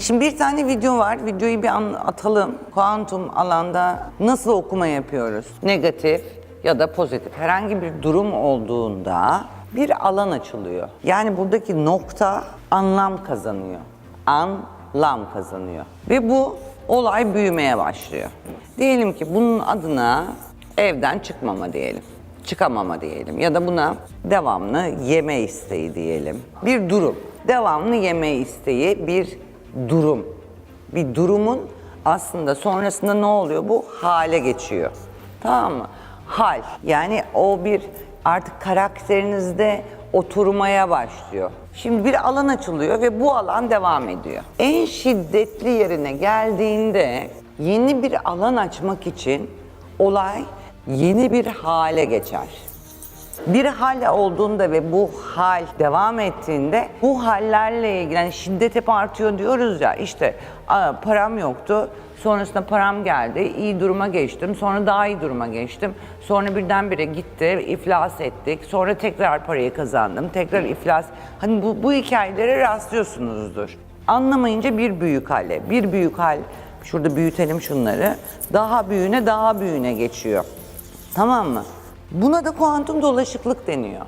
Şimdi bir tane video var. Videoyu bir an atalım. Kuantum alanda nasıl okuma yapıyoruz? Negatif ya da pozitif. Herhangi bir durum olduğunda bir alan açılıyor. Yani buradaki nokta anlam kazanıyor. Anlam kazanıyor. Ve bu olay büyümeye başlıyor. Diyelim ki bunun adına evden çıkmama diyelim. Çıkamama diyelim ya da buna devamlı yeme isteği diyelim. Bir durum. Devamlı yeme isteği bir durum. Bir durumun aslında sonrasında ne oluyor? Bu hale geçiyor. Tamam mı? Hal. Yani o bir artık karakterinizde oturmaya başlıyor. Şimdi bir alan açılıyor ve bu alan devam ediyor. En şiddetli yerine geldiğinde yeni bir alan açmak için olay yeni bir hale geçer. Bir hal olduğunda ve bu hal devam ettiğinde bu hallerle ilgili yani şiddet hep artıyor diyoruz ya işte "Aa, param yoktu sonrasında param geldi iyi duruma geçtim sonra daha iyi duruma geçtim sonra birdenbire gitti iflas ettik sonra tekrar parayı kazandım tekrar iflas hani bu, bu hikayelere rastlıyorsunuzdur. Anlamayınca bir büyük hale bir büyük hal şurada büyütelim şunları daha büyüğüne daha büyüğüne geçiyor. Tamam mı? Buna da kuantum dolaşıklık deniyor.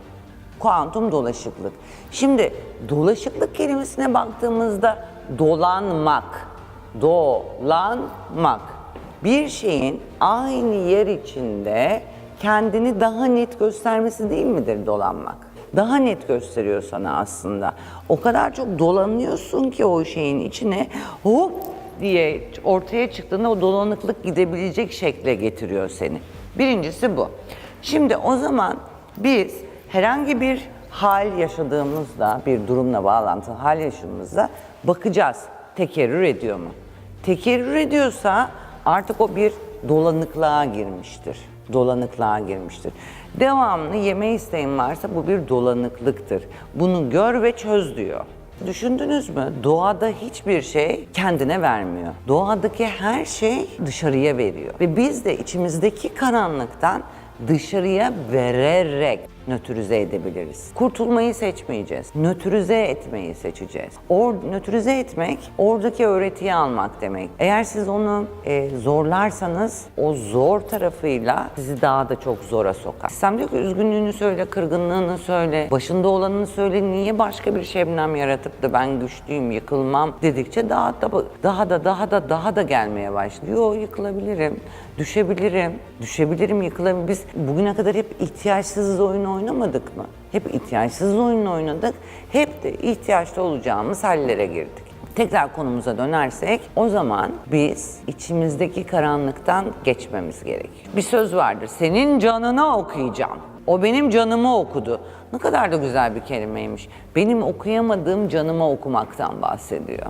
Kuantum dolaşıklık. Şimdi dolaşıklık kelimesine baktığımızda dolanmak, dolanmak. Bir şeyin aynı yer içinde kendini daha net göstermesi değil midir dolanmak? Daha net gösteriyor sana aslında. O kadar çok dolanıyorsun ki o şeyin içine hop diye ortaya çıktığında o dolanıklık gidebilecek şekle getiriyor seni. Birincisi bu. Şimdi o zaman biz herhangi bir hal yaşadığımızda, bir durumla bağlantılı hal yaşadığımızda bakacağız. Tekerrür ediyor mu? Tekerrür ediyorsa artık o bir dolanıklığa girmiştir. Dolanıklığa girmiştir. Devamlı yeme isteğin varsa bu bir dolanıklıktır. Bunu gör ve çöz diyor. Düşündünüz mü? Doğada hiçbir şey kendine vermiyor. Doğadaki her şey dışarıya veriyor. Ve biz de içimizdeki karanlıktan dışarıya vererek nötrize edebiliriz. Kurtulmayı seçmeyeceğiz. Nötrize etmeyi seçeceğiz. Or, nötrize etmek oradaki öğretiyi almak demek. Eğer siz onu e, zorlarsanız o zor tarafıyla sizi daha da çok zora sokar. Sistem diyor ki üzgünlüğünü söyle, kırgınlığını söyle, başında olanını söyle. Niye başka bir şebnem yaratıp da ben güçlüyüm, yıkılmam dedikçe daha da daha da daha da daha da gelmeye başlıyor. Yo, yıkılabilirim, düşebilirim, düşebilirim, yıkılabilirim. Biz bugüne kadar hep ihtiyaçsız oyun oynamadık mı? Hep ihtiyaçsız oyun oynadık. Hep de ihtiyaçlı olacağımız hallere girdik. Tekrar konumuza dönersek o zaman biz içimizdeki karanlıktan geçmemiz gerekir. Bir söz vardır. Senin canına okuyacağım. O benim canımı okudu. Ne kadar da güzel bir kelimeymiş. Benim okuyamadığım canıma okumaktan bahsediyor.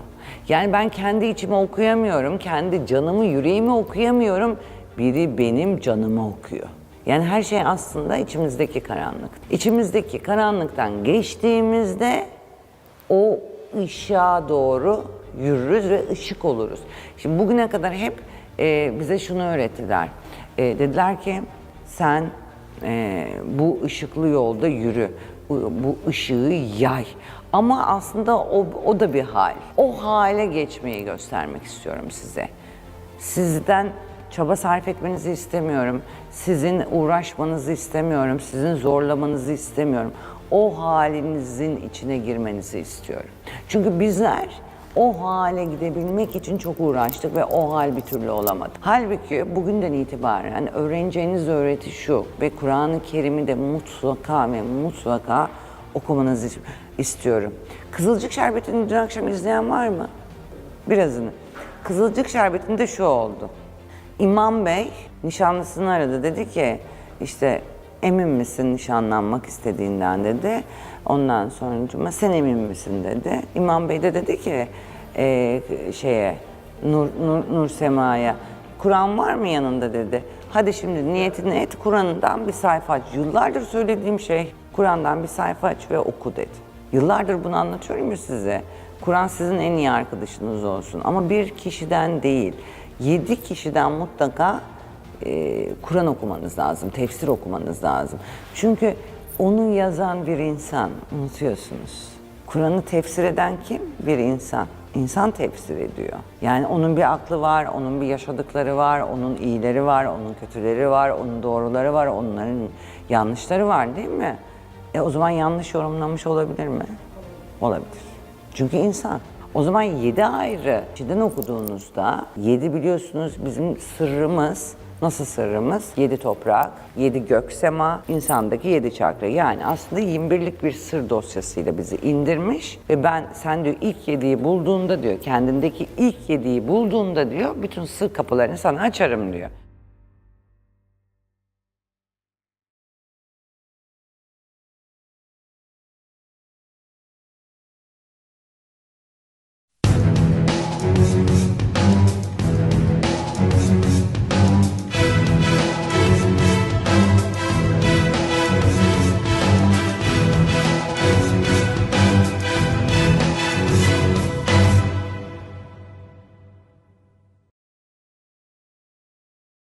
Yani ben kendi içime okuyamıyorum, kendi canımı, yüreğimi okuyamıyorum. Biri benim canımı okuyor. Yani her şey aslında içimizdeki karanlık. İçimizdeki karanlıktan geçtiğimizde o ışığa doğru yürürüz ve ışık oluruz. Şimdi bugüne kadar hep e, bize şunu öğrettiler. E, dediler ki sen e, bu ışıklı yolda yürü, bu, ışığı yay. Ama aslında o, o da bir hal. O hale geçmeyi göstermek istiyorum size. Sizden çaba sarf etmenizi istemiyorum. Sizin uğraşmanızı istemiyorum. Sizin zorlamanızı istemiyorum. O halinizin içine girmenizi istiyorum. Çünkü bizler o hale gidebilmek için çok uğraştık ve o hal bir türlü olamadı. Halbuki bugünden itibaren öğreneceğiniz öğreti şu ve Kur'an-ı Kerim'i de mutlaka ve mutlaka okumanızı istiyorum. Kızılcık Şerbeti'ni dün akşam izleyen var mı? Birazını. Kızılcık Şerbeti'nde şu oldu. İmam Bey nişanlısını aradı dedi ki işte emin misin nişanlanmak istediğinden dedi. Ondan sonra sen emin misin dedi. İmam Bey de dedi ki e, şeye Nur, Nur, Nur Sema'ya Kur'an var mı yanında dedi. Hadi şimdi niyetini et Kur'an'dan bir sayfa aç. Yıllardır söylediğim şey Kur'an'dan bir sayfa aç ve oku dedi. Yıllardır bunu anlatıyorum ya size. Kur'an sizin en iyi arkadaşınız olsun ama bir kişiden değil. Yedi kişiden mutlaka e, Kur'an okumanız lazım, tefsir okumanız lazım. Çünkü onu yazan bir insan unutuyorsunuz. Kur'an'ı tefsir eden kim? Bir insan. İnsan tefsir ediyor. Yani onun bir aklı var, onun bir yaşadıkları var, onun iyileri var, onun kötüleri var, onun doğruları var, onların yanlışları var değil mi? E o zaman yanlış yorumlamış olabilir mi? Olabilir. Çünkü insan. O zaman yedi ayrı kişiden okuduğunuzda yedi biliyorsunuz bizim sırrımız Nasıl sırrımız? Yedi toprak, yedi gök sema, insandaki yedi çakra. Yani aslında 21'lik bir sır dosyasıyla bizi indirmiş ve ben sen diyor ilk yediği bulduğunda diyor kendindeki ilk yediği bulduğunda diyor bütün sır kapılarını sana açarım diyor.